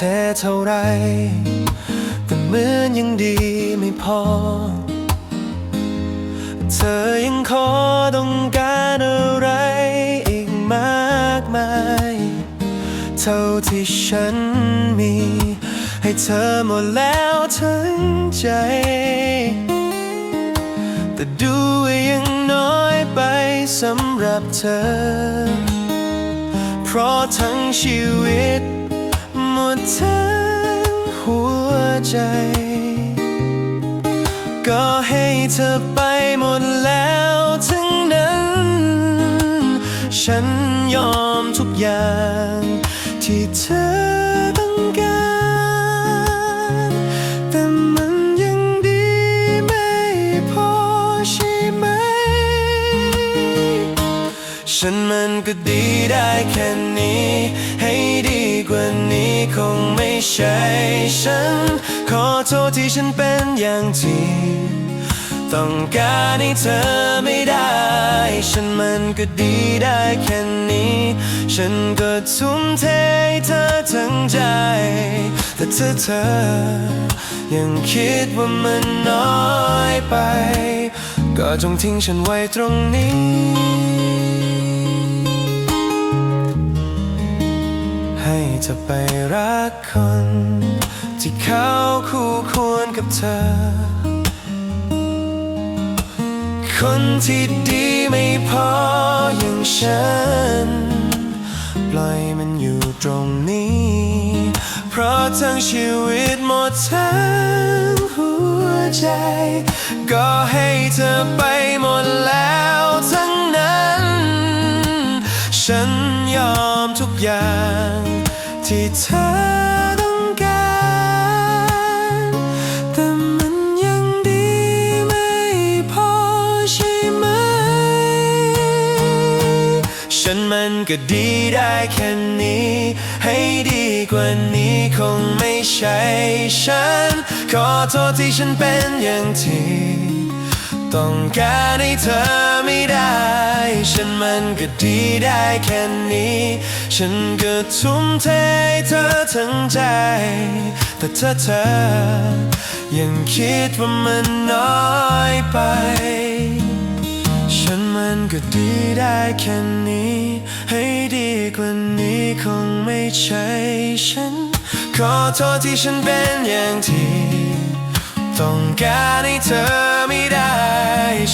เทเท่าไร แต่เหมือนยังดีไม่พอ เธอยังขอต้องการอะไรอีกมากมาย เท่าที่ฉันมี ให้เธอหมดแล้วทั้งใจ แต่ดูว่ายังน้อยไปสำหรับเธอ เพราะทั้งชีวิต มดทั้งหัวใจ ก็ให้เธอไปหมดแล้วทั้งนั้น ฉันยอมทุกอย่างที่เธอ คงไม่ใช่ฉัน ขอโทษที่ฉันเป็นอย่างที่ ต้องการให้เธอไม่ได้ ฉันมันก็ดีได้แค่นี้ ฉันก็ทุ่มเทให้เธอทั้งใจ แต่เธอเธอ ยังคิดว่ามันน้อยไป ก็จงทิ้งฉันไว้ตรงนี้ ให้เธอไปรักคน ที่เขาคู่ควรกับเธอ คนที่ดีไม่พออย่างฉัน ปล่อยมันอยู่ตรงนี้ เพราะทั้งชีวิตหมดทั้งหัวใจ ก็ให้เธอไปหมดแล้วทั้งนั้น ฉันยอมทุกอย่าง ที่เธอต้องการ แต่มันยังดีไม่พอใช่ไหม ฉันมันก็ดีได้แค่นี้ ให้ดีกว่านี้คงไม่ใช่ฉัน ขอโทษที่ฉันเป็นอย่างที่ ต้องการให้เธอไม่ได้ ฉันมันก็ดีได้แค่นี้ ฉันก็ทุ่มเทเธอทั้งใจ แต่เธอเธอ ยังคิดว่ามันน้อยไป ฉันมันก็ดีได้แค่นี้ ให้ดีกว่านี้คงไม่ใช่ฉัน ขอโทษที่ฉันเป็นอย่างที่ ต้องการให้เธอไม่ได้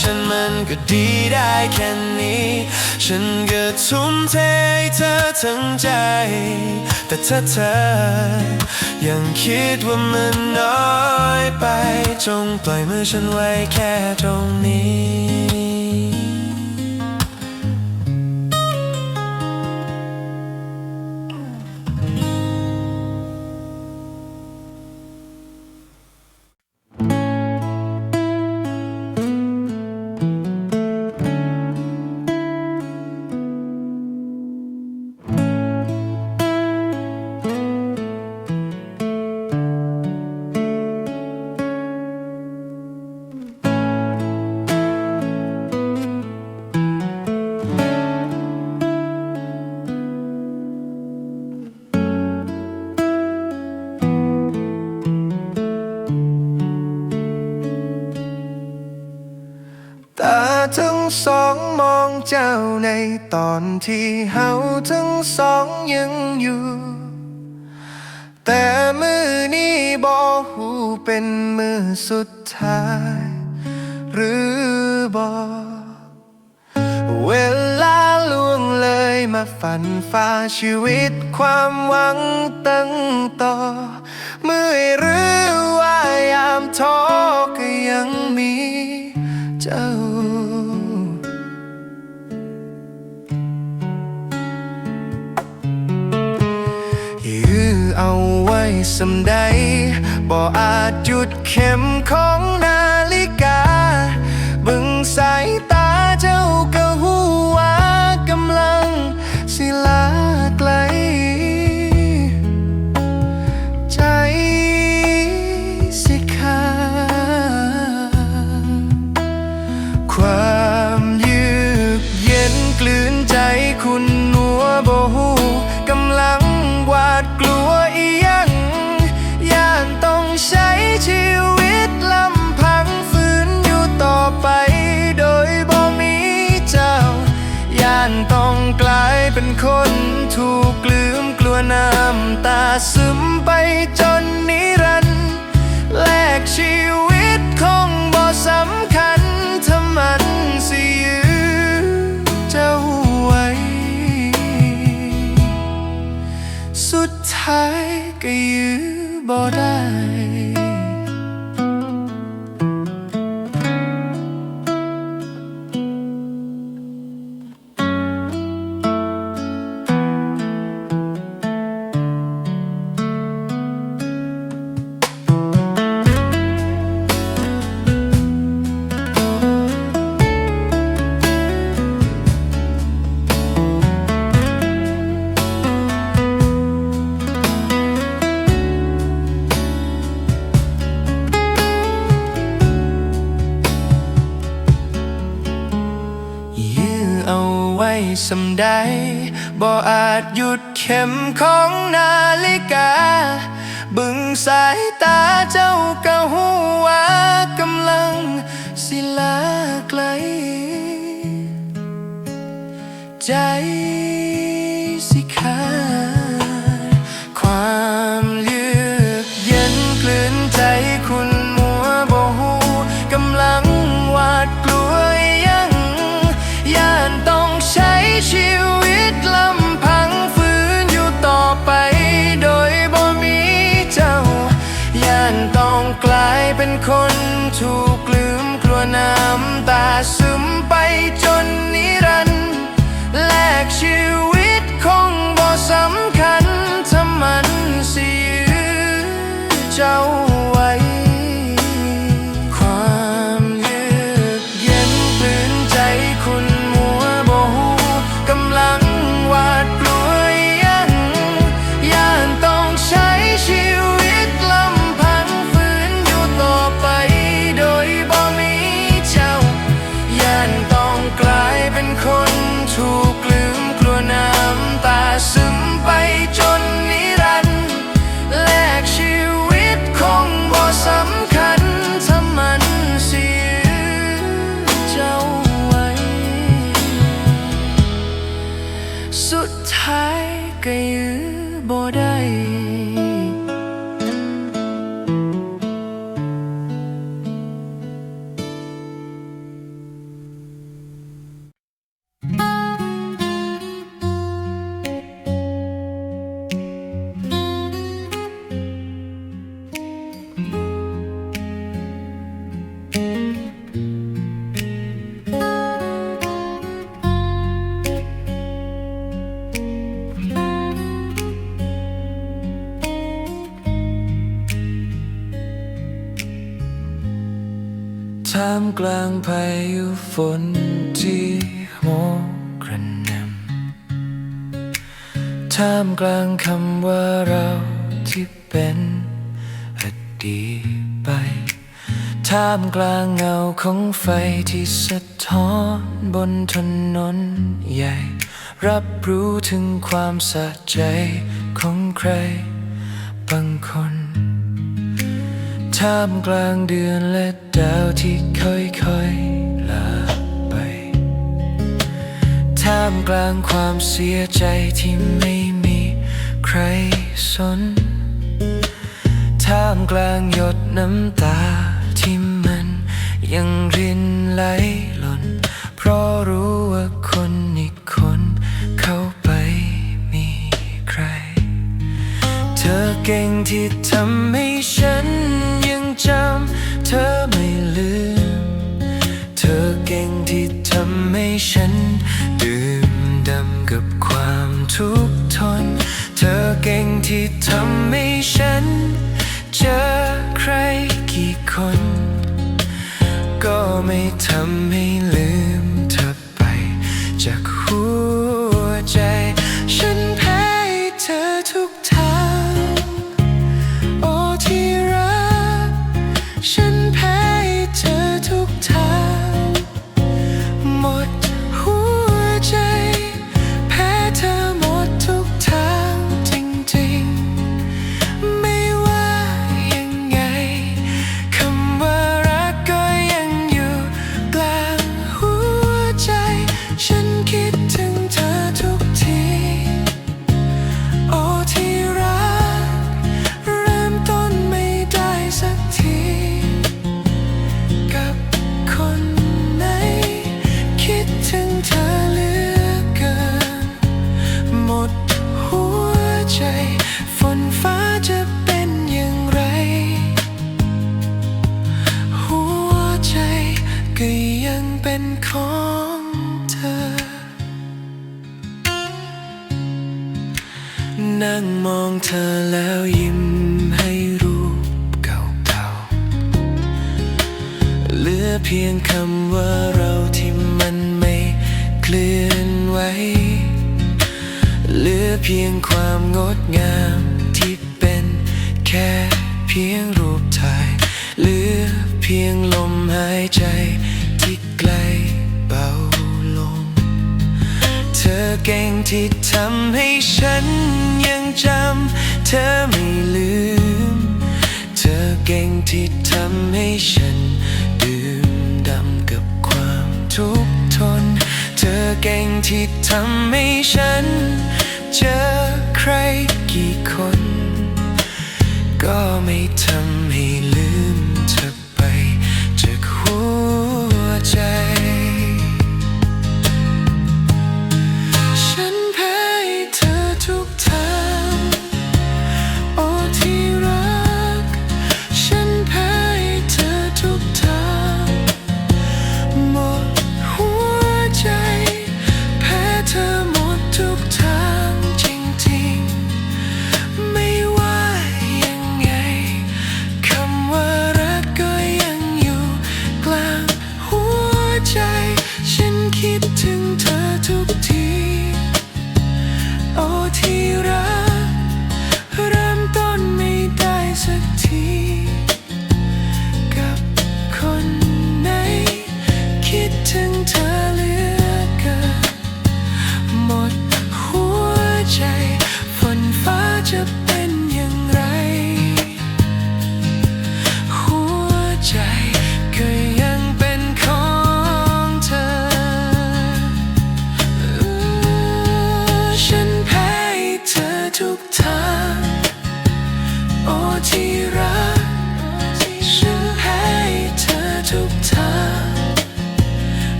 ฉันมันก็ดีได้แค่นี้ ฉันก็ทุ่มเทให้เธอทั้งใจ แต่เธอเธอ ยังคิดว่ามันน้อยไป จงปล่อยมือฉันไว้แค่ตรงนี้ องเจ้าในตอนที่เฮาทั้งสองยังอยู่ แต่มือนี้บอกหูเป็นมือสุดท้าย หรือบอกเวลาล่วงเลยมาฝันฝ่าชีวิตความหวังตั้งต่อเมื่อหรือว่ายามท้อก็ยังมีเจ้า เอาไว้สำใดบ่อาจหยุดเข็มของนาฬิกา สำใดบ่อาจหยุดเข็มของนาฬิกา บึงสายตาเจ้าก็หูว่ากำลังสิลาไกล ใจ ซึมไปจนนิรันดร์แลกชีวิตคงบ่สำคัญถ้ามันสิยื้อเจ้า ท่ามกลางพายุฝนที่โหมกระหน่ำท่ามกลางคำว่าเราที่เป็น ท่ามกลางเงาของไฟที่สะท้อนบนถนนใหญ่ รับรู้ถึงความสะใจของใครบางคน ท่ามกลางเดือนและดาวที่ค่อยๆลาไป ท่ามกลางความเสียใจที่ไม่มีใครสน ท่ามกลางหยดน้ำตา ที่มันยังรินไหลหล่น เพราะรู้ว่าคนอีกคนเข้าไปมีใคร เธอเก่งที่ทำให้ฉันยังจำเธอไม่ลืม เธอเก่งที่ทำให้ฉันดื่มดำกับความทุกข์ทน เธอเก่งที่ทำให้ เหลือเพียงคำว่าเราที่มันไม่เคลื่อนไหวเหลือเพียงความงดงามที่เป็นแค่เพียงรูปถ่ายเหลือเพียงลมหายใจที่ไกลเบาลง เธอเก่งที่ทำให้ฉันยังจำเธอไม่ลืม เธอเก่งที่ทำให้ฉัน ธอเก่งที่ทำให้ฉัน เจอใครกี่คน ก็ไม่ทำ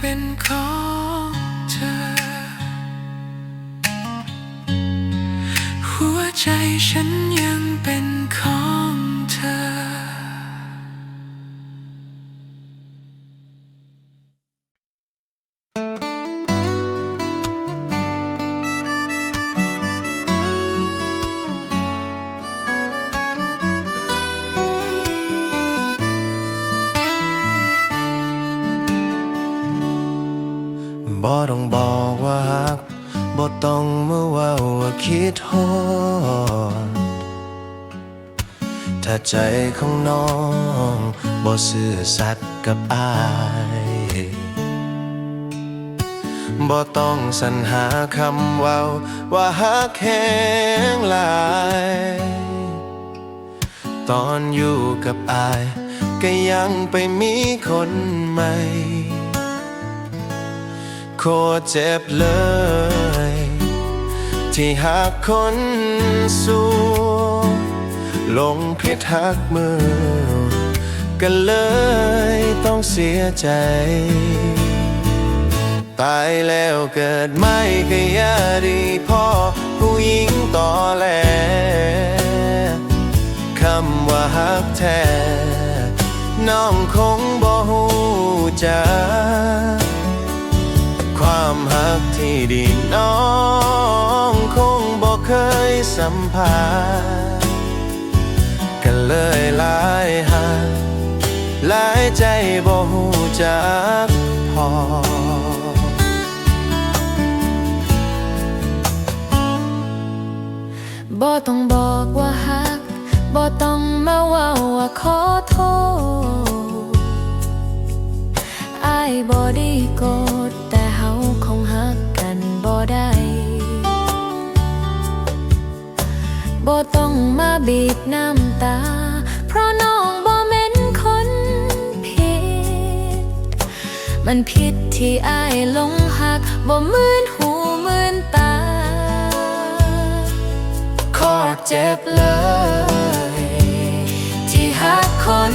เป็นของเธอ หัวใจฉันยังเป็นของ ถ้าใจของน้องบ่ซื่อสัตย์กับอายบ่ต้องสรรหาคำว้าว่าฮักแหงหลาย ตอนอยู่กับอาย ก็ยังไปมีคนใหม่ โคตรเจ็บเลย ที่หากคนสู้ ลงพิทักมือก็เลยต้องเสียใจ ตายแล้วเกิดไม่ก็ยาดีพ่อผู้หญิงต่อแลคำว่าฮักแท้น้องคงบ่ฮู้จักความหักที่ดีน้องคงบอกเคยสัมผัส เลยหลายหักหลายใจบ่หูจักพอ บ่ต้องบอกว่าฮัก บ่ต้องมาว่าว่าขอโทษอายบ่ได้โกรธ มันผิดที่อายหลงหักบ่มืนหูมืนตาขอเจ็บเลย ที่หักคน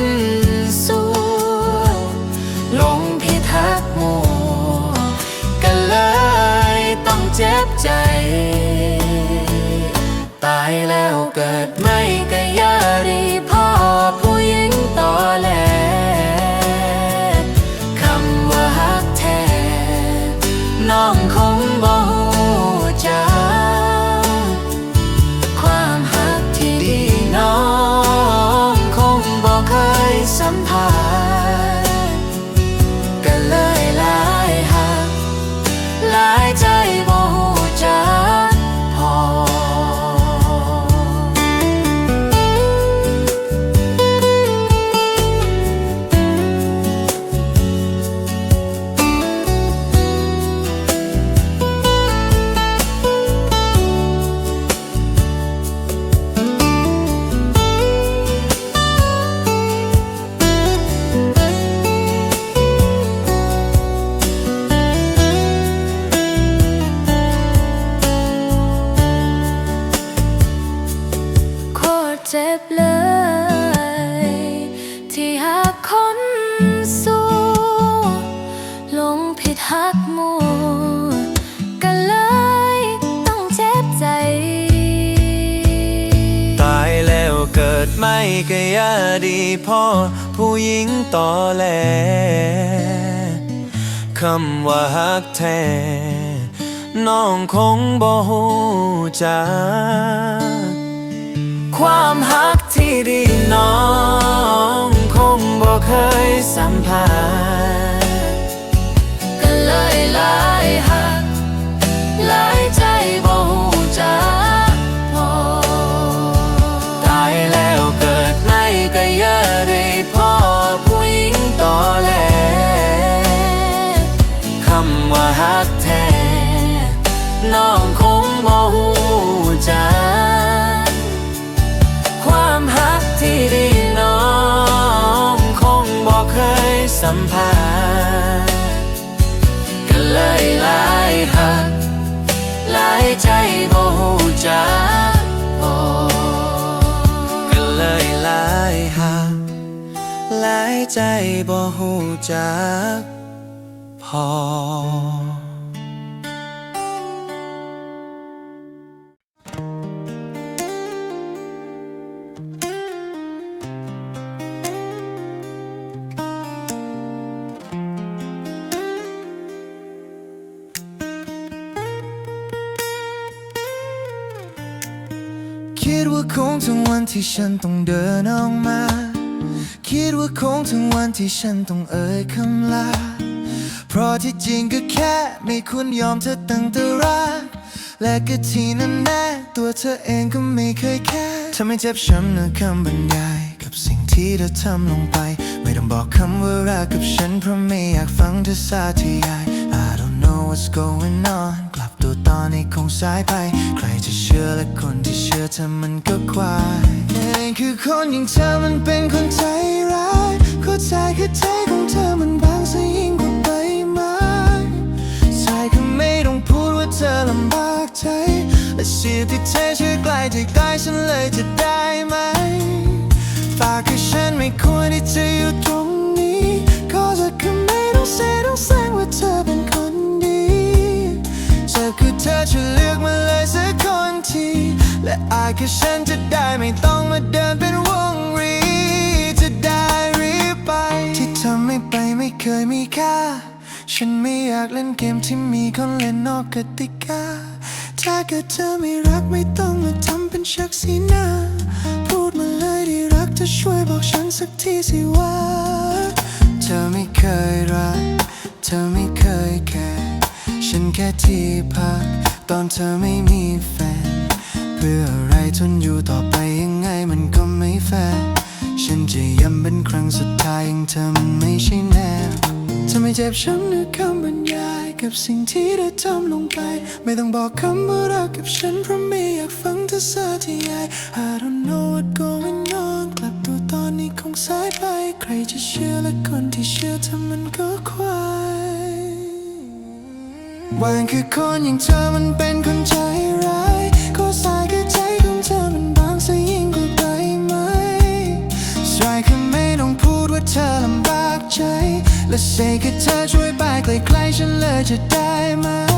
พ่อผู้หญิงต่อแหลคำว่าฮักแท้น้องคงบ่ฮู้จักความฮักที่ดีน้องคงบ่เคยสัมผัสก็เลยลายหัก น้องคงบ่ฮู้จักความฮักที่ดีน้องคงบ่เคยสัมผัสก็เลยหลายหักหลายใจบ่ฮู้จักพอก็เลยหลายหักหลายใจบ่ฮู้จักพอ งถึงวันที่ฉันต้องเดินออกมา คิดว่าคงถึงวันที่ฉันต้องเอ่ยคำลา เพราะที่จริงก็แค่ไม่ควรยอมเธอตั้งแต่รักและก็ที่นั่นแน่ตัวเธอเองก็ไม่เคยแค่ทำให้เจ็บช้ำในคำบรรยาย กับสิ่งที่เธอทำลงไป ไม่ต้องบอกคำว่ารักกับฉันเพราะไม่อยากฟังเธอสาธยาย I don't know what's going on กลับตัวตอนนี้คงสายไป จะเชื่อและคนที่เชื่อเธอมันก็ควายนี่คือคนอย่างเธอมันเป็นคนใจร้ายเข้าใจแค่ใจของเธอมันบางซะยิ่งกว่าใบไม้ใช่ก็ไม่ต้องพูดว่าเธอลำบากใจและเสียงที่เธอช่วยใกล้ใจกายฉันเลยจะได้ไหมฝากให้ฉันไม่ควรที่จะอยู่ตรง และอาจแค่ฉันจะได้ไม่ต้องมาเดินเป็นวงรี จะได้รือไป ที่ทำไม่ไปไม่เคยมีค่า ฉันไม่อยากเล่นเกมที่มีคนเล่นนอกกติกา ถ้าเกิดเธอไม่รักไม่ต้องมาทำเป็นชักสีหน้า พูดมาเลยที่รักเธอช่วยบอกฉันสักทีสิว่า เธอไม่เคยรัก เธอไม่เคยแคร์ฉันแค่ที่พักตอนเธอไม่มีแฟน พื่ออะไรทนอยู่ต่อไปยังไงมันก็ไม่แฟร์ฉันจะย้ำเป็นครั้งสุดท้ายยังเธอมันไม่ใช่แนวจะไม่เจ็บช้ำในคำบรรยายกับสิ่งที่เธอทำลงไป ไม่ต้องบอกคำว่ารักกับฉันเพราะไม่อยากฟังเธอสาธยาย I don't know what going on กลับตัวตอนนี้คงสายไป ใครจะเชื่อและคนที่เชื่อเธอมันก็ควายวันคือคนอย่างเธอมันเป็นคนใจ ธอลำบากใจ และเซคือเธอช่วยไปใกล้ๆฉันเลยจะได้ไหม